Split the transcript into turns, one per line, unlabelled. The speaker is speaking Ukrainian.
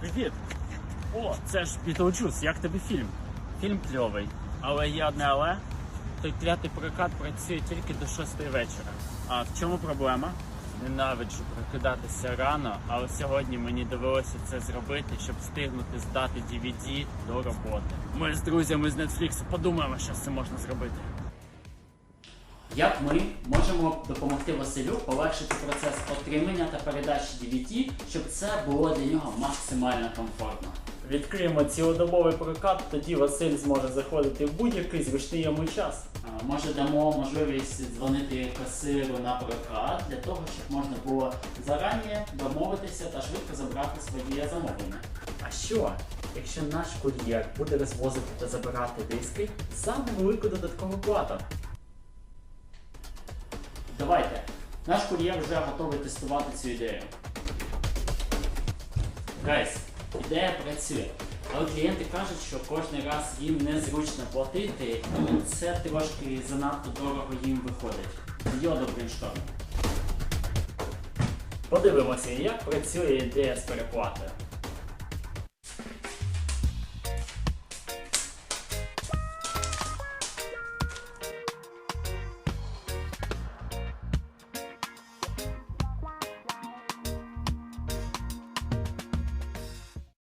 Привіт! О, це ж Бітлджус, як тобі фільм? Фільм кльовий. Але є одне але. Той клятий прокат працює тільки до 6 вечора. А в чому проблема? Ненавиджу прокидатися рано, але сьогодні мені довелося це зробити, щоб встигнути здати DVD до роботи. Ми з друзями з Netflix подумаємо, що з цим можна зробити. Як ми можемо допомогти Василю полегшити процес отримання та передачі DVD, щоб це було для нього максимально комфортно? Відкриємо цілодобовий прокат, тоді Василь зможе заходити в будь-який зручний йому час. Може дамо можливість дзвонити касиру на прокат для того, щоб можна було зарані домовитися та швидко забрати своє замовлення. А що, якщо наш кур'єр буде розвозити та забирати диски за невелику додаткову плату? Давайте. Наш кур'єр вже готовий тестувати цю ідею. Гайс, ідея працює. Але клієнти кажуть, що кожен раз їм незручно платити, і це трошки занадто дорого їм виходить. Йодо брейншторм. Подивимося, як працює ідея з переплатою.